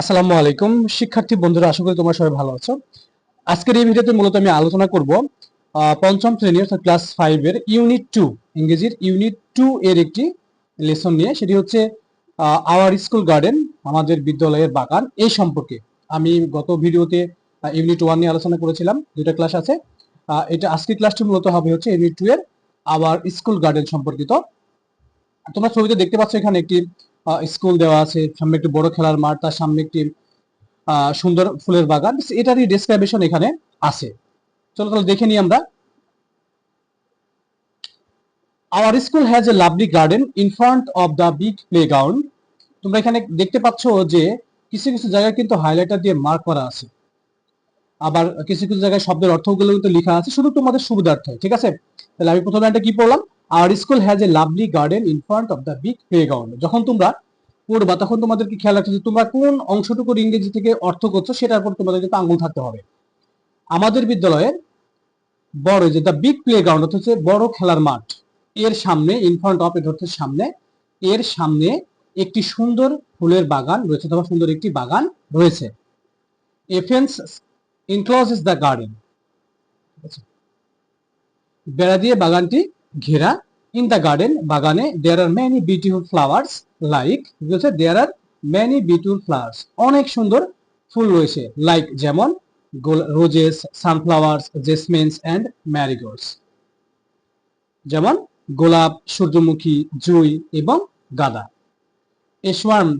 আসসালামু আলাইকুম। শিক্ষার্থী বন্ধুরা, আশা করি তোমরা সবাই ভালো আছো। আজকের এই ভিডিওতে মূলত আমি আলোচনা করব পঞ্চম শ্রেণি অর্থাৎ ক্লাস ফাইভ এর ইউনিট টু ইংরেজির ইউনিট টু এর একটি লেসন নিয়ে। সেটি হচ্ছে আওয়ার স্কুল গার্ডেন আমাদের বিদ্যালয়ের বাগান এই সম্পর্কে। আমি গত ভিডিওতে ইউনিট ওয়ান নিয়ে আলোচনা করেছিলাম দুটো ক্লাস আছে। এটা আজকের ক্লাসটি মূলত হবে হচ্ছে ইউনিট টু এর আওয়ার স্কুল গার্ডেন সম্পর্কিত। তোমরা ছবিতে দেখতে পাচ্ছ এখানে একটি স্কুল দেওয়া আছে, সামনে একটি বড় খেলার মাঠ, তার সামনে একটি সুন্দর ফুলের বাগান। এটারই ডেসক্রিপশন এখানে আছে। চলো তাহলে দেখে নিই আমরা। Our school has a lovely garden in front of the big playground তোমরা এখানে দেখতে পাচ্ছ যে কিছু কিছু জায়গায় কিন্তু হাইলাইটার দিয়ে মার্ক করা আছে। আবার কিছু কিছু জায়গায় শব্দের অর্থগুলো কিন্তু লেখা আছে, শুধু তোমাদের সুবিধার্থে, ঠিক আছে? তাহলে আমি প্রথমে একটা কি পড়লাম? Our school has a lovely garden in front of the big playground যখন তোমরা পড়বা, তখন তোমাদেরকে খেয়াল রাখতে হবে তোমরা কোন অংশটুকুর ইংরেজি থেকে অর্থ করছ, সেটার উপর তোমাদের কিন্তু আঙুল থাকতে হবে। আমাদের বিদ্যালয়ের বড় যে দ্য বিগ প্লে গ্রাউন্ড অর্থাৎ হচ্ছে বড় খেলার মাঠ, এর সামনে ইন ফ্রন্ট অফ এটা হচ্ছে সামনে, এর সামনে একটি সুন্দর ফুলের বাগান রয়েছে, অথবা সুন্দর একটি বাগান রয়েছে। এফেন্স ইনক্লোজেস দ্য গার্ডেন বেড়া দিয়ে বাগানটি ঘেরা। ইন দ্য গার্ডেন বাগানে there are many beautiful flowers like বলছে there are many beautiful flowers অনেক সুন্দর ফুল রয়েছে। লাইক যেমন roses sunflowers jasmines and marigolds যেমন গোলাপ, সূর্যমুখী, জুই এবং গাঁদা। A swarm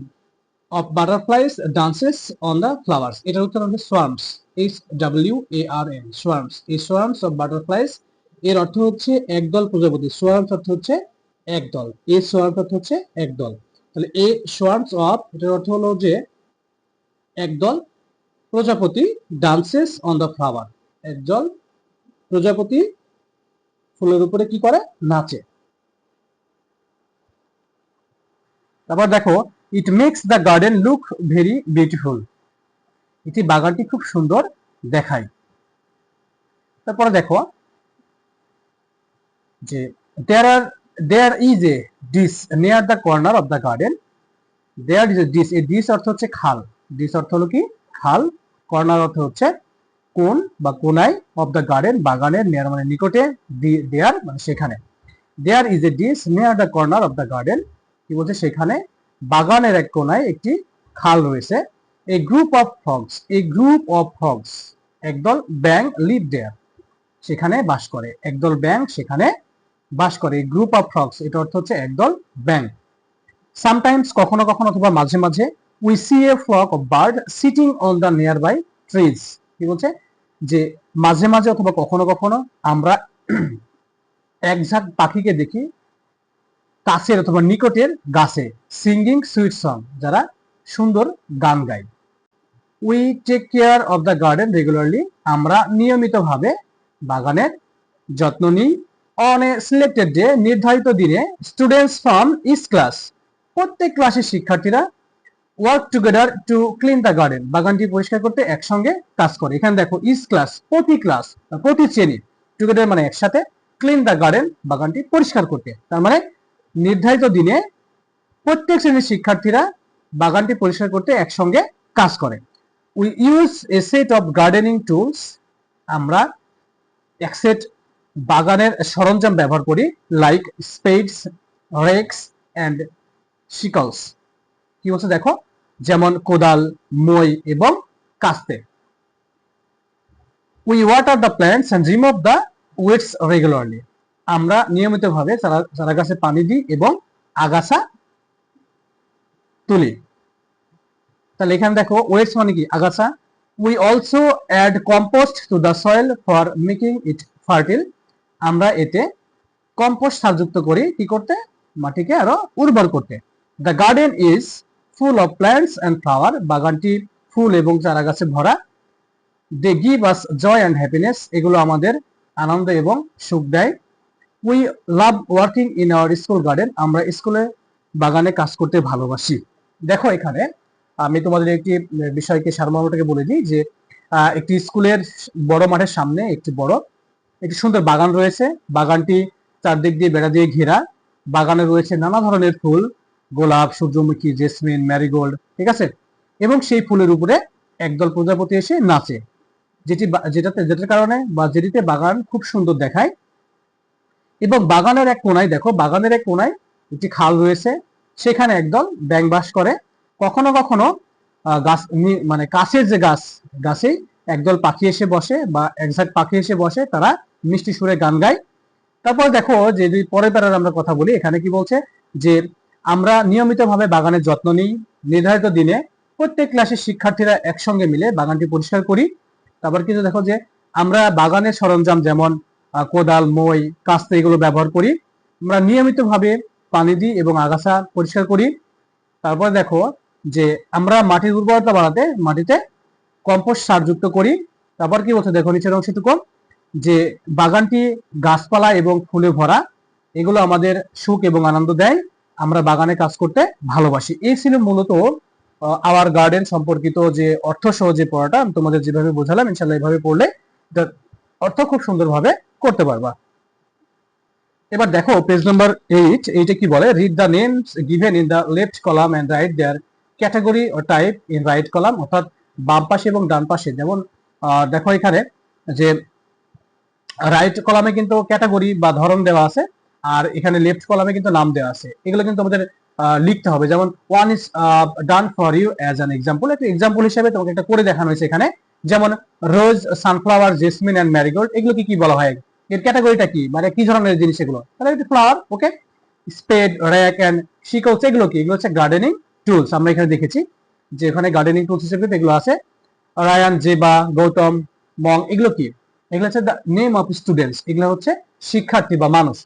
of butterflies dances on the flowers এটার উত্তর হবে swarms H W A R N swarms এই সোয়ার্মস অফ বাটারফ্লাইস এর অর্থ হচ্ছে একদল প্রজাপতি। সোয়ার্মস অর্থ হচ্ছে একদল। এ সোয়ার্মস অর্থ হচ্ছে একদল। তাহলে এ সোয়ার্মস অফ এটার অর্থ হলো যে একদল প্রজাপতি ডান্সেস অন দ্য ফ্লাওয়ার একদল প্রজাপতি ফুলের উপরে কি করে? নাচে। তারপর দেখো it makes the garden look very beautiful এটি বাগানটি খুব সুন্দর দেখায়। তারপরে দেখো যে there are there is a ditch near the corner of the garden there is a ditch এই ডিস অর্থ হচ্ছে খাল। ডিস অর্থ হলো কি? খাল। কর্নার অর্থ হচ্ছে কোন বা কোনায় অফ দ্য গার্ডেন বাগানের নেয়ার মানে নিকটে দেয়ার মানে সেখানে। There is a ditch near the corner of the garden কি বলছে? সেখানে বাগানের এক কোনায় একটি খাল রয়েছে। A group of frogs a group of frogs একদল ব্যাং লিভ দেয়ার সেখানে বাস করে। একদল ব্যাং সেখানে বাস করে গ্রুপ অফ ফ্রগস এটা অর্থ হচ্ছে একদল ব্যাং সামটাইমস কখনো কখনো অথবা মাঝে মাঝে we see a flock of bird sitting on the nearby trees কি বলছে? যে মাঝে মাঝে অথবা কখনো কখনো আমরা এক ঝাঁক পাখিকে দেখি কাছের অথবা নিকটের গাছে সিঙ্গিং সুইট সং যারা সুন্দর গান গায়। We take care of the garden regularly আমরা নিয়মিতভাবে বাগানের যত্ন নিই। অন এ সিলেক্টেড ডে নির্ধারিত দিনে স্টুডেন্টস ফ্রম ইস ক্লাস প্রত্যেক ক্লাসের শিক্ষার্থীরা work together to clean the garden বাগানটি পরিষ্কার করতে একসঙ্গে কাজ করে। এখানে দেখো ইস ক্লাস প্রতি ক্লাস প্রতি শ্রেণি টুগেদার মানে একসাথে ক্লিন দ্য গার্ডেন বাগানটি পরিষ্কার করতে। তার মানে নির্ধারিত দিনে প্রত্যেক শ্রেণির শিক্ষার্থীরা বাগানটি পরিষ্কার করতে একসঙ্গে কাজ করে। We use a set of gardening tools আমরা এক সেট বাগানের সরঞ্জাম ব্যবহার করি like spades rakes and sickles কি বলছে দেখো? যেমন কোদাল, মই এবং কাস্তে। We water the plants and remove the weeds regularly আমরা নিয়মিতভাবে চারা গাছে পানি দিই এবং আগাছা তুলি। তাহলে এখানে দেখো ওয়েটস মানে কি? আগাছা। We also add compost to the soil for making it fertile আমরা এতে কম্পোস্ট সারযুক্ত করি, কি করতে? মাটিকে আরও উর্বর করতে। The garden is full of plants and flower বাগানটি ফুল এবং চারা গাছে ভরা। They give us joy and happiness এগুলো আমাদের আনন্দ এবং সুখ দেয়। We love working in our school garden আমরা স্কুলে বাগানে কাজ করতে ভালোবাসি। দেখো এখানে, আমি তোমাদের একটি বিষয়কে সারমর্মটাকে বলে দিই যে একটি স্কুলের বড় মাঠের সামনে একটি বড় একটি সুন্দর বাগান রয়েছে। বাগানটি চারদিক দিয়ে বেড়া দিয়ে ঘেরা। বাগানে রয়েছে নানা ধরনের ফুল, গোলাপ, সূর্যমুখী, জেসমিন, ম্যারিগোল্ড, ঠিক আছে? এবং সেই ফুলের উপরে একদল প্রজাপতি এসে নাচে। যেটি যেটাতে, যেটার কারণে বা যেটিতে বাগান খুব সুন্দর দেখায়। এবং বাগানের এক কোনায়, দেখো, বাগানের এক কোনায় একটি খাল রয়েছে। সেখানে একদল ব্যাং বাস করে। কখনো কখনো গাছ মানে কাছের যে গাছ, গাছেই একদল পাখি এসে বসে বা একঝাক পাখি এসে বসে। তারা মিষ্টি সুরে গান গায় তারপর দেখো যে দুই পরের প্যারার আমরা কথা বলি, এখানে কি বলছে? যে আমরা নিয়মিতভাবে বাগানের যত্ন নিই, নির্ধারিত দিনে প্রত্যেক ক্লাসের শিক্ষার্থীরা একসঙ্গে মিলে বাগানটি পরিষ্কার করি। তারপর কিন্তু দেখো যে আমরা বাগানের সরঞ্জাম যেমন কোদাল, মই, কাস্তে এগুলো ব্যবহার করি। আমরা নিয়মিতভাবে পানি দিই এবং আগাছা পরিষ্কার করি। তারপর দেখো যে আমরা মাটির উর্বরতা বাড়াতে, মাটিতে কম্পোস্ট সার যুক্ত করি। তারপর কি বলছে? দেখো নিচের অংশটুকু। যে বাগানটি গাছপালা এবং ফুলে ভরা, এগুলো আমাদের সুখ এবং আনন্দ দেয়। আমরা বাগানে কাজ করতে ভালোবাসি। এই ছিল মূলত আওয়ার গার্ডেন সম্পর্কিত যে অর্থ সহ যে পড়াটা। আমি তোমাদের যেভাবে বোঝালাম ইনশাল্লাহ এইভাবে পড়লে অর্থ খুব সুন্দরভাবে করতে পারবা। এবার দেখো পেজ নাম্বার এইট এইটা কি বলে? Read the names given in the left column and write their category O type in right column অর্থাৎ বাম পাশে এবং ডান পাশে। যেমন দেখো এখানে যে রাইট কলামে কিন্তু ক্যাটাগরি বা ধরন দেওয়া আছে, আর এখানে লেফট কলামে কিন্তু নাম দেওয়া আছে। এগুলো কিন্তু আমাদের লিখতে হবে। যেমন one is done for you as an example একটা এক্সাম্পল হিসেবে তোমাকে একটা করে দেখানো হয়েছে এখানে। যেমন rose sunflower jasmine and marigold এগুলো কি কি বলা হয়? এর ক্যাটাগরিটা কি? মানে কি ধরনের জিনিস এগুলো? তাহলে flower okay spade rake and sickles এগুলো কি? এগুলো হচ্ছে গার্ডেনিং টুলস আমরা এখানে দেখেছি যে এখানে গার্ডেনিং টুলস হিসেবে এগুলো আছে। রায়ান জেবা গৌতম মং এগুলো কি? এগুলো হচ্ছে দ্য নেম অফ স্টুডেন্টস এগুলো হচ্ছে শিক্ষার্থী বা মানুষ।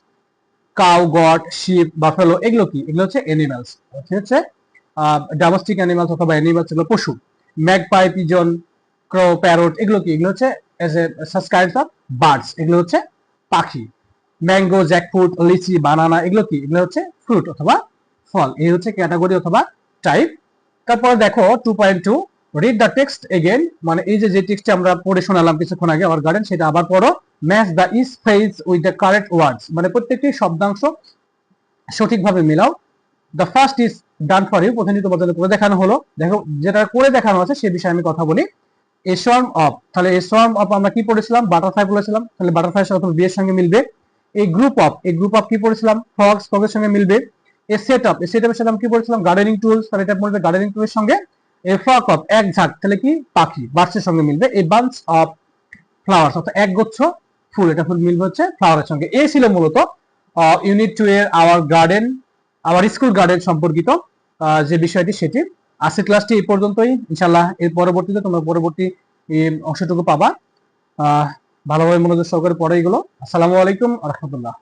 কাউ গট শিপ বাফেলো এগুলো কি? এগুলো হচ্ছে অ্যানিমালস হচ্ছে ডোমেস্টিক অ্যানিমালস অথবা অ্যানিমালস এগুলো পশু। ম্যাগপাই পিজন ক্রো প্যারট এগুলো কি? এগুলো হচ্ছে as a subscribes of birds এগুলো হচ্ছে পাখি। ম্যাঙ্গো জ্যাকফ্রুট লিচি বানানা এগুলো কি? এগুলো হচ্ছে ফ্রুট অথবা ফল। এই হচ্ছে ক্যাটাগরি অথবা টাইপ তারপর দেখো to point to read the text again মানে এই যে যে টেক্সটে আমরা পড়ে শোনালাম কিছুক্ষণ আগে আওয়ার গার্ডেন সেটা আবার পড়ো। Match the is phrase with the correct words মানে প্রত্যেকটি শব্দাংশ সঠিকভাবে মিলাও। The first is done for you প্রথমে তোমার করে দেখানো হলো। দেখো, যেটা করে দেখানো আছে, সে বিষয়ে আমি কথা বলি। এ সোয়ার্ম অফ তাহলে এ সোয়ার্ম অফ আমরা কি পড়েছিলাম? বাটারফ্লাই বলেছিলাম। তাহলে বাটারফ্লাই সাথে বিয়ের সঙ্গে মিলবে। এই গ্রুপ অফ এই গ্রুপ অফ কি পড়েছিলাম? ফ্রগস ফ্রগের সঙ্গে মিলবে? A set up a set আপের সাথে আমরা কি পড়েছিলাম? গার্ডেনিং টুলস তাহলে এটা বলবে গার্ডেনিং টুলের সঙ্গে এ অফ এক ঝাঁক, তাহলে কি? পাখি বার্ডসের সঙ্গে মিলবে। এই বাঞ্চ অফ অর্থাৎ এক গুচ্ছ ফুল, এটা ফুল মিলবে হচ্ছে ফ্লাওয়ারের সঙ্গে। ছিল মূলত ইউনিট টু এর our garden our school garden সম্পর্কিত যে বিষয়টি সেটি। আজকের ক্লাসটি এই পর্যন্তই। ইনশাল্লাহ এর পরবর্তীতে তোমরা পরবর্তী অংশটুকু পাবা। ভালোভাবে মনোযোগ সহকারে পড়ে এগুলো। আসসালামু আলাইকুম রহমতুল্লাহ।